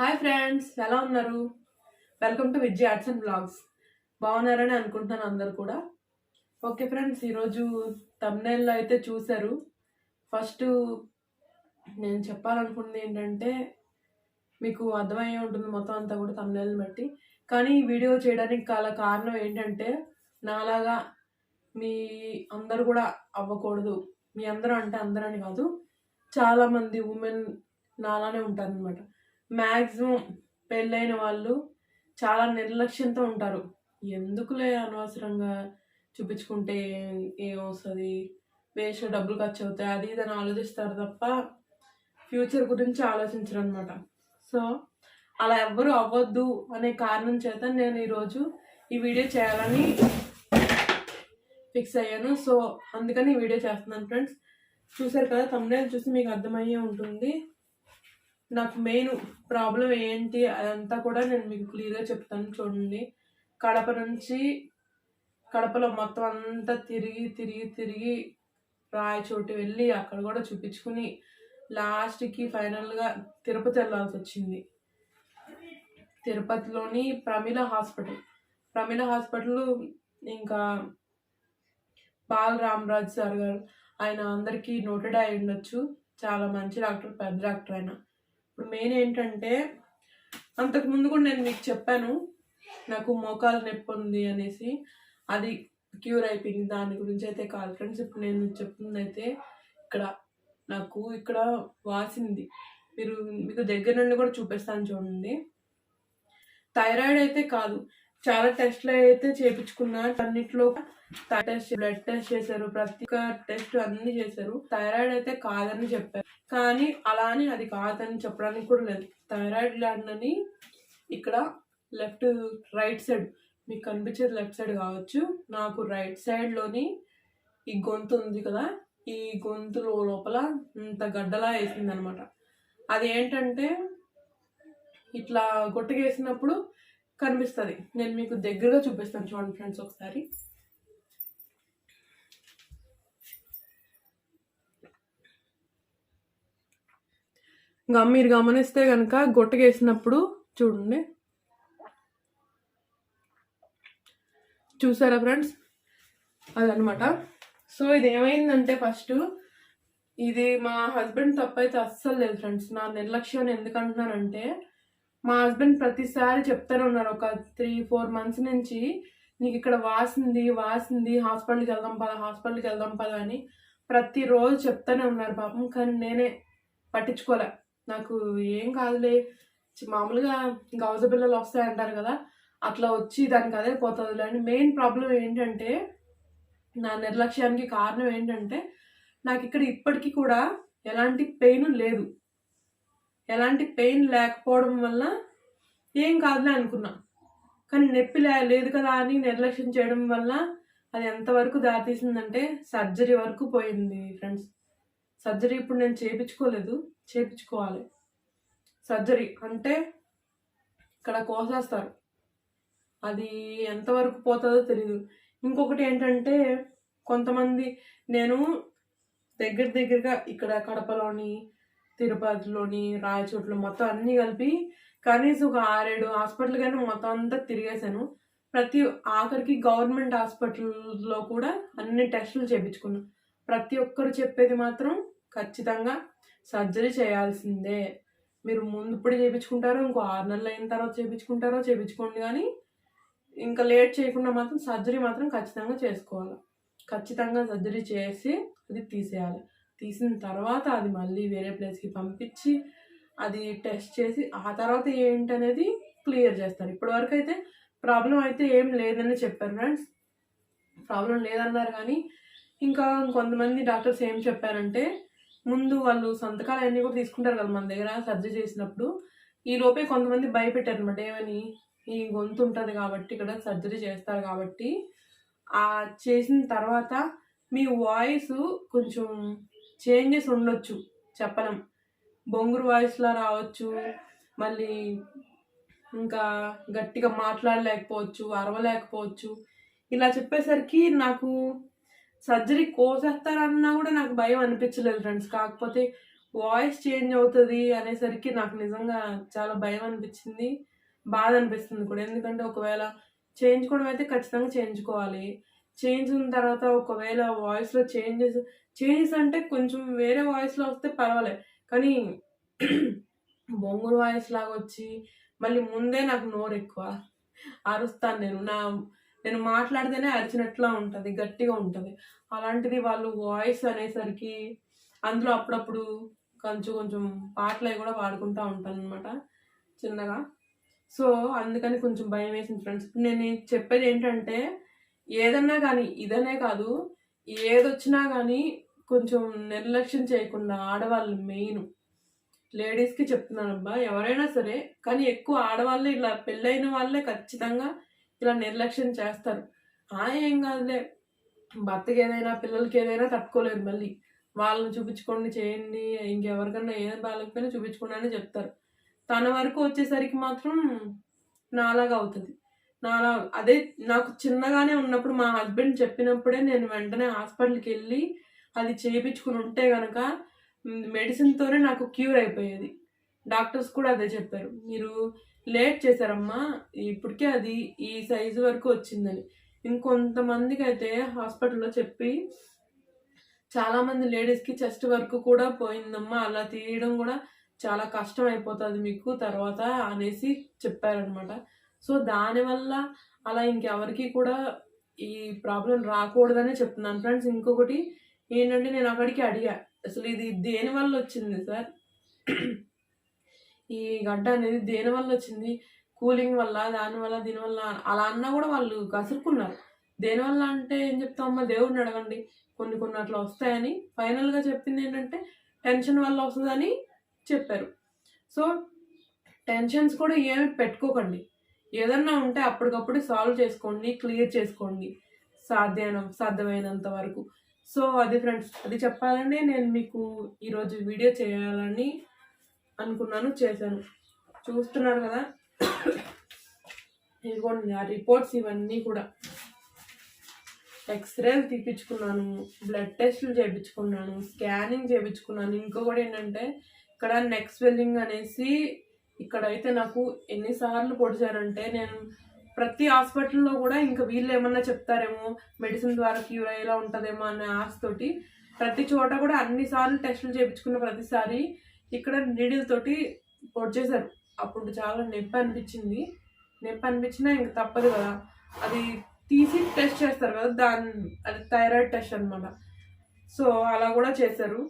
Hi friends ఎలా ఉన్నారు? Welcome to Vijay arts and blogs. బాగున్నారని అనుకుంటున్నాను అందరు కూడా. ఓకే ఫ్రెండ్స్ ఈరోజు తమ్నేల్లో అయితే చూశారు. ఫస్ట్ నేను చెప్పాలనుకున్నది ఏంటంటే మీకు అర్థమయ్యే ఉంటుంది మొత్తం అంతా కూడా తమ్నేల్ని బట్టి. కానీ ఈ వీడియో చేయడానికి గల కారణం ఏంటంటే నాలాగా మీ అందరు కూడా అవ్వకూడదు. మీ అందరూ అంటే అందరని కాదు చాలామంది ఉమెన్ నాలానే ఉంటారనమాట మ్యాక్సిమం పెళ్ళైన వాళ్ళు చాలా నిర్లక్ష్యంతో ఉంటారు. ఎందుకులే అనవసరంగా చూపించుకుంటే ఏమొస్తుంది వేస్ట్ డబ్బులు ఖర్చు అవుతాయి. అది ఇది అని ఆలోచిస్తారు తప్ప ఫ్యూచర్ గురించి ఆలోచించరు అనమాట సో అలా ఎవ్వరూ అవ్వద్దు అనే కారణం చేత నేను ఈరోజు ఈ వీడియో చేయాలని ఫిక్స్ అయ్యాను. సో అందుకని ఈ వీడియో చేస్తున్నాను ఫ్రెండ్స్. చూసారు కదా తమ్ముడే చూసి మీకు అర్థమయ్యే ఉంటుంది. నాకు మెయిన్ ప్రాబ్లం ఏంటి అదంతా కూడా నేను మీకు క్లియర్గా చెప్తాను చూడండి. కడప నుంచి కడపలో మొత్తం అంతా తిరిగి తిరిగి తిరిగి రాయచోటి వెళ్ళి అక్కడ కూడా చూపించుకుని లాస్ట్కి ఫైనల్గా తిరుపతి వెళ్ళాల్సి వచ్చింది. తిరుపతిలోని ప్రమిళ హాస్పిటల్. ప్రమిళ హాస్పిటల్ ఇంకా బాల్ రామరాజ్ సార్ గారు ఆయన అందరికీ నోటెడ్ అయి ఉండొచ్చు. చాలా మంచి డాక్టర్ పెద్ద డాక్టర్ ఆయన. ఇప్పుడు మెయిన్ ఏంటంటే అంతకుముందు కూడా నేను మీకు చెప్పాను నాకు మోకాలు నొప్పి ఉంది అనేసి అది క్యూర్ అయిపోయింది. దాని గురించి అయితే కాదు ఫ్రెండ్స్ ఇప్పుడు నేను చెప్తుంది అయితే ఇక్కడ నాకు ఇక్కడ వాసింది. మీరు మీకు దగ్గర నుండి కూడా చూపిస్తాను చూడండి. థైరాయిడ్ అయితే కాదు చాలా టెస్ట్లు అయితే చేపించుకున్నా. అన్నిట్లో టెస్ట్ బ్లడ్ టెస్ట్ చేశారు. ప్రతి ఒక్క టెస్ట్ అన్ని చేశారు. థైరాయిడ్ అయితే కాదని చెప్పారు. కానీ అలా అని అది కాదని చెప్పడానికి కూడా లేదు. థైరాయిడ్ గ్లాండ్ అని ఇక్కడ లెఫ్ట్ రైట్ సైడ్ మీకు కనిపించేది లెఫ్ట్ సైడ్ కావచ్చు. నాకు రైట్ సైడ్లోని ఈ గొంతు ఉంది కదా ఈ గొంతు లోపల ఇంత గడ్డలా వేసింది అనమాట అది ఏంటంటే ఇట్లా గొట్టకేసినప్పుడు కనిపిస్తుంది. నేను మీకు దగ్గరగా చూపిస్తాను చూడండి ఫ్రెండ్స్ ఒకసారి. ఇంకా మీరు గమనిస్తే కనుక గొట్టగేసినప్పుడు చూడండి. చూసారా ఫ్రెండ్స్? అదనమాట సో ఇది ఏమైందంటే ఫస్ట్ ఇది మా హస్బెండ్ తప్పైతే అస్సలు లేదు ఫ్రెండ్స్. నా నిర్లక్ష్యం ఎందుకంటున్నానంటే మా హస్బెండ్ ప్రతిసారి చెప్తానే ఉన్నారు. ఒక త్రీ ఫోర్ మంత్స్ నుంచి నీకు ఇక్కడ వాసింది వాసింది హాస్పిటల్కి వెళ్దాం పద హాస్పిటల్కి వెళ్దాం పద అని ప్రతిరోజు చెప్తానే ఉన్నారు పాపం. కానీ నేనే పట్టించుకోలే. నాకు ఏం కాదులే. మామూలుగా గౌజ పిల్లలు వస్తాయంటారు కదా అట్లా వచ్చి దానికి అదే పోతుంది అని మెయిన్ ప్రాబ్లం ఏంటంటే నా నిర్లక్ష్యానికి కారణం ఏంటంటే నాకు ఇక్కడ ఇప్పటికీ కూడా ఎలాంటి పెయిన్ లేదు. ఎలాంటి పెయిన్ లేకపోవడం వల్ల ఏం కాదులే అనుకున్నాం. కానీ నొప్పి లే లేదు కదా అని నిర్లక్ష్యం చేయడం వల్ల అది ఎంతవరకు దారితీసిందంటే సర్జరీ వరకు పోయింది ఫ్రెండ్స్. సర్జరీ ఇప్పుడు నేను చేయించుకోలేదు చేయించుకోవాలి సర్జరీ అంటే ఇక్కడ కోసేస్తారు. అది ఎంతవరకు పోతుందో తెలియదు ఇంకొకటి ఏంటంటే కొంతమంది నేను దగ్గర దగ్గరగా ఇక్కడ కడపలోని తిరుపతిలోని రాయచోట్లు మొత్తం అన్నీ కలిపి కనీసం ఒక ఆరేడు హాస్పిటల్ కానీ మొత్తం అంతా తిరిగేశాను. ప్రతి ఆఖరికి గవర్నమెంట్ హాస్పిటల్లో కూడా అన్ని టెస్టులు చేయించుకున్నాను ప్రతి ఒక్కరు చెప్పేది మాత్రం ఖచ్చితంగా సర్జరీ చేయాల్సిందే. మీరు ముందు ఇప్పుడు చేయించుకుంటారో ఇంకో ఆరు నెలలు అయిన తర్వాత చేయించుకుంటారో చేయించుకోండి కానీ ఇంకా లేట్ చేయకుండా మాత్రం సర్జరీ మాత్రం ఖచ్చితంగా చేసుకోవాలి. ఖచ్చితంగా సర్జరీ చేసి అది తీసేయాలి. తీసిన తర్వాత అది మళ్ళీ వేరే ప్లేస్కి పంపించి అది టెస్ట్ చేసి ఆ తర్వాత ఏంటనేది క్లియర్ చేస్తారు. ఇప్పటివరకు అయితే ప్రాబ్లం అయితే ఏం లేదని చెప్పారు ఫ్రెండ్స్. ప్రాబ్లం లేదన్నారు కానీ ఇంకా కొంతమంది డాక్టర్స్ ఏం చెప్పారంటే ముందు వాళ్ళు సంతకాలు అన్నీ కూడా తీసుకుంటారు కదా మన దగ్గర సర్జరీ చేసినప్పుడు. ఈ లోపే కొంతమంది భయపెట్టారు అనమాట ఏమని? ఈ గొంతు ఉంటుంది కాబట్టి ఇక్కడ సర్జరీ చేస్తారు కాబట్టి. ఆ చేసిన తర్వాత మీ వాయిస్ కొంచెం చేంజెస్ ఉండొచ్చు చెప్పలేం. బొంగురు వాయిస్లా రావచ్చు మళ్ళీ ఇంకా గట్టిగా మాట్లాడలేకపోవచ్చు అరవలేకపోవచ్చు. ఇలా చెప్పేసరికి నాకు సర్జరీ కోసేస్తారన్నా కూడా నాకు భయం అనిపించలేదు ఫ్రెండ్స్. కాకపోతే వాయిస్ చేంజ్ అవుతుంది అనేసరికి నాకు నిజంగా చాలా భయం అనిపించింది బాధ అనిపిస్తుంది కూడా. ఎందుకంటే ఒకవేళ చేయించుకోవడం అయితే ఖచ్చితంగా చేయించుకోవాలి చేయించిన తర్వాత ఒకవేళ వాయిస్లో చేంజెస్ చేంజెస్ అంటే కొంచెం వేరే వాయిస్లో వస్తే పర్వాలేదు కానీ బొంగురు వాయిస్ లాగా వచ్చి మళ్ళీ ముందే నాకు నోరు ఎక్కువ. అరుస్తాను నేను. నా నేను మాట్లాడితేనే అరిచినట్లా ఉంటుంది గట్టిగా ఉంటుంది. అలాంటిది వాళ్ళు వాయిస్ అనేసరికి అందులో అప్పుడప్పుడు కొంచెం కొంచెం పాటలు అవి కూడా పాడుకుంటూ ఉంటాను అనమాట చిన్నగా. సో అందుకని కొంచెం భయం వేసింది ఫ్రెండ్స్. నేను చెప్పేది ఏంటంటే ఏదన్నా కానీ ఇదనే కాదు ఏదొచ్చినా కానీ కొంచెం నిర్లక్ష్యం చేయకుండా ఆడవాళ్ళు మెయిన్. లేడీస్కి చెప్తున్నానబ్బా ఎవరైనా సరే కానీ ఎక్కువ ఆడవాళ్ళు ఇలా పెళ్ళైన వాళ్ళే ఖచ్చితంగా ఇలా నిర్లక్ష్యం చేస్తారు. ఆ ఏం కాదులే భర్తకి ఏదైనా పిల్లలకి ఏదైనా తట్టుకోలేదు మళ్ళీ. వాళ్ళని చూపించుకోండి చేయండి ఇంకెవరికన్నా ఏది బాగాలేకపోయినా చూపించుకోండి అని చెప్తారు. తన వరకు వచ్చేసరికి మాత్రం నాలాగా అవుతుంది. నాలా అదే నాకు చిన్నగానే ఉన్నప్పుడు మా హస్బెండ్ చెప్పినప్పుడే నేను వెంటనే హాస్పిటల్కి వెళ్ళి అది చేయించుకుని ఉంటే కనుక మెడిసిన్తోనే నాకు క్యూర్ అయిపోయేది. డాక్టర్స్ కూడా అదే చెప్పారు. మీరు లేట్ చేశారమ్మా ఇప్పటికే అది ఈ సైజు వరకు వచ్చిందని. ఇంకొంతమందికి అయితే హాస్పిటల్లో చెప్పి చాలామంది లేడీస్కి చెస్ట్ వర్క్ కూడా పోయిందమ్మా. అలా తీయడం కూడా చాలా కష్టం అయిపోతుంది మీకు. తర్వాత అనేసి చెప్పారనమాట సో దానివల్ల అలా ఇంకెవరికి కూడా ఈ ప్రాబ్లం రాకూడదనే చెప్తున్నాను. ఫ్రెండ్స్ ఇంకొకటి ఏంటంటే నేను అక్కడికి అడిగా. అసలు ఇది దేని వల్ల వచ్చింది సార్? ఈ గడ్డ అనేది దేని వల్ల వచ్చింది? కూలింగ్ వల్ల దానివల్ల దీనివల్ల అలా అన్నా కూడా వాళ్ళు కసురుకున్నారు. దేనివల్ల అంటే ఏం చెప్తామమ్మా? దేవుడిని అడగండి. కొన్ని కొన్ని అట్లా వస్తాయని ఫైనల్గా చెప్పింది ఏంటంటే టెన్షన్ వల్ల వస్తుందని చెప్పారు. సో టెన్షన్స్ కూడా ఏమి పెట్టుకోకండి. ఏదన్నా ఉంటే అప్పటికప్పుడు సాల్వ్ చేసుకోండి క్లియర్ చేసుకోండి. సాధ్యమైన సాధ్యమైనంత వరకు. సో అది ఫ్రెండ్స్ అది చెప్పాలని నేను మీకు ఈరోజు వీడియో చేయాలని అనుకున్నాను చేశాను. చూస్తున్నారు కదా? ఇదిగోండి ఆ రిపోర్ట్స్ ఇవన్నీ కూడా. ఎక్స్రేలు తీపించుకున్నాను బ్లడ్ టెస్ట్లు చేయించుకున్నాను స్కానింగ్ చేయించుకున్నాను ఇంకొకటి ఏంటంటే ఇక్కడ నెక్ స్వెల్లింగ్ అనేసి ఇక్కడైతే నాకు ఎన్నిసార్లు పొడిచారంటే నేను ప్రతి హాస్పిటల్లో కూడా ఇంకా వీళ్ళు ఏమన్నా చెప్తారేమో మెడిసిన్ ద్వారా క్యూర్ అయ్యేలా ఉంటుందేమో అనే ఆశతోటి ప్రతి చోట కూడా అన్నిసార్లు టెస్టులు చేయించుకున్న ప్రతిసారి ఇక్కడ నీడిల్ తోటి పొడిచేశారు అప్పుడు చాలా నొప్పి అనిపించింది. నొప్పి అనిపించినా ఇంక తప్పదు కదా. అది తీసి టెస్ట్ చేస్తారు కదా దాని అది థైరాయిడ్ టెస్ట్ అనమాట సో అలా కూడా చేశారు.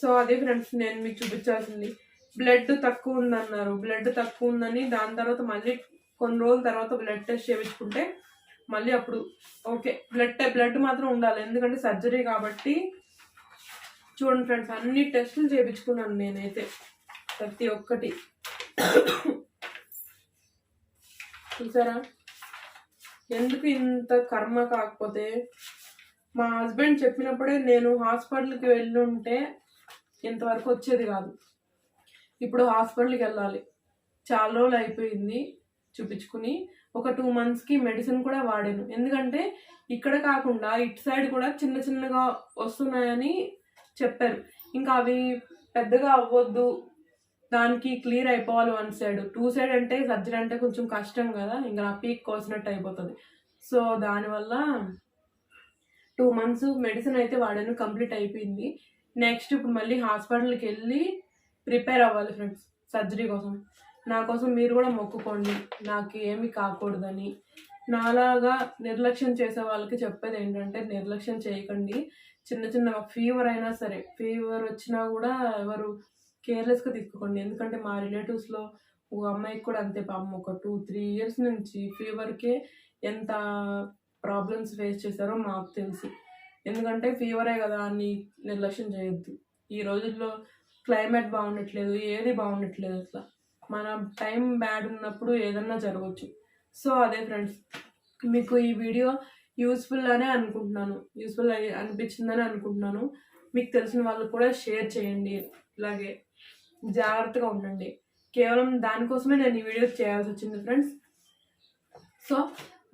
సో అదే ఫ్రెండ్స్ నేను మీకు చూపించాల్సింది. బ్లడ్ తక్కువ ఉందన్నారు. బ్లడ్ తక్కువ ఉందని దాని తర్వాత మళ్ళీ కొన్ని రోజుల తర్వాత బ్లడ్ టెస్ట్ చేయించుకుంటే మళ్ళీ అప్పుడు ఓకే బ్లడ్ బ్లడ్ మాత్రం ఉండాలి. ఎందుకంటే సర్జరీ కాబట్టి చూడండి ఫ్రెండ్స్ అన్ని టెస్టులు చేయించుకున్నాను నేనైతే ప్రతి ఒక్కటి. చూసారా? ఎందుకు ఇంత కర్మ కాకపోతే? మా హస్బెండ్ చెప్పినప్పుడే నేను హాస్పిటల్కి వెళ్ళి ఉంటే ఇంతవరకు వచ్చేది కాదు. ఇప్పుడు హాస్పిటల్కి వెళ్ళాలి. చాలా రోజులు అయిపోయింది. చూపించుకుని ఒక టూ మంత్స్కి మెడిసిన్ కూడా వాడాను. ఎందుకంటే ఇక్కడ కాకుండా ఇటు సైడ్ కూడా చిన్న చిన్నగా వస్తున్నాయని చెప్పారు. ఇంకా అవి పెద్దగా అవ్వద్దు దానికి క్లియర్ అయిపోవాలి వన్ సైడ్ టూ సైడ్ అంటే సర్జరీ అంటే కొంచెం కష్టం కదా ఇంకా నా పీక్ కోసినట్టు అయిపోతుంది. సో దానివల్ల టూ మంత్స్ మెడిసిన్ అయితే వాడాను కంప్లీట్ అయిపోయింది. నెక్స్ట్ ఇప్పుడు మళ్ళీ హాస్పిటల్కి వెళ్ళి ప్రిపేర్ అవ్వాలి ఫ్రెండ్స్ సర్జరీ కోసం. నా కోసం మీరు కూడా మొక్కుకోండి. నాకు ఏమి కాకూడదని. నాలాగా నిర్లక్ష్యం చేసే వాళ్ళకి చెప్పేది ఏంటంటే నిర్లక్ష్యం చేయకండి. చిన్న చిన్న ఫీవర్ అయినా సరే ఫీవర్ వచ్చినా కూడా ఎవరు కేర్లెస్గా తీసుకోకండి. ఎందుకంటే మా రిలేటివ్స్లో ఒక అమ్మాయికి కూడా అంతే పాపం. ఒక టూ త్రీ ఇయర్స్ నుంచి ఫీవర్కే ఎంత ప్రాబ్లమ్స్ ఫేస్ చేశారో మాకు తెలుసు. ఎందుకంటే ఫీవరే కదా అని నిర్లక్ష్యం చేయొద్దు. ఈ రోజుల్లో క్లైమేట్ బాగుండట్లేదు ఏది బాగుండట్లేదు అట్లా మన టైం బ్యాడ్ ఉన్నప్పుడు ఏదన్నా జరగవచ్చు సో అదే ఫ్రెండ్స్ మీకు ఈ వీడియో యూస్ఫుల్ అనే అనుకుంటున్నాను. యూస్ఫుల్ అనిపించిందని అనుకుంటున్నాను. మీకు తెలిసిన వాళ్ళు కూడా షేర్ చేయండి. ఇలాగే జాగ్రత్తగా ఉండండి. కేవలం దానికోసమే నేను ఈ వీడియో చేయాల్సి వచ్చింది ఫ్రెండ్స్. సో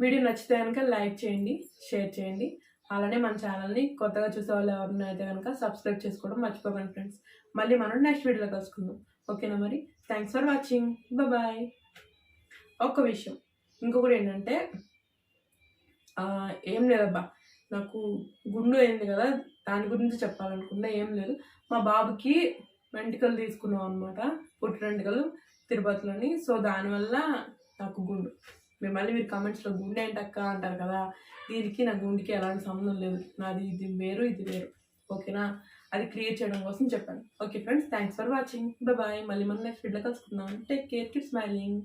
వీడియో నచ్చితే కనుక లైక్ చేయండి షేర్ చేయండి. అలానే మన ఛానల్ని కొత్తగా చూసే వాళ్ళు ఎవరైనా అయితే కనుక సబ్స్క్రైబ్ చేసుకోవడం మర్చిపోకండి ఫ్రెండ్స్ మళ్ళీ మనం నెక్స్ట్ వీడియోలో కలుసుకుందాం. ఓకేనా మరి? థ్యాంక్స్ ఫర్ వాచింగ్ బాయ్ ఒక్క విషయం. ఇంకొకటి ఏంటంటే ఏం లేదబ్బా. నాకు గుండు అయింది కదా దాని గురించి చెప్పాలనుకున్నా ఏం లేదు. మా బాబుకి వెంటకలు తీసుకున్నాం అనమాట పుట్టి వెంట్రుకలు తిరుపతిలోని. సో దానివల్ల నాకు గుండు. మిమ్మల్ని మళ్ళీ మీరు కామెంట్స్లో గుండె ఏంటక్క? అంటారు కదా దీనికి నా గుండెకి ఎలాంటి సంబంధం లేదు. నాది ఇది వేరు ఇది వేరు. ఓకేనా? అది క్రియేట్ చేయడం కోసం చెప్పాను. Okay friends thanks for watching bye మళ్ళీ మన నెక్స్ట్ వీడియో కలుసుకుందాం. Take care keep smiling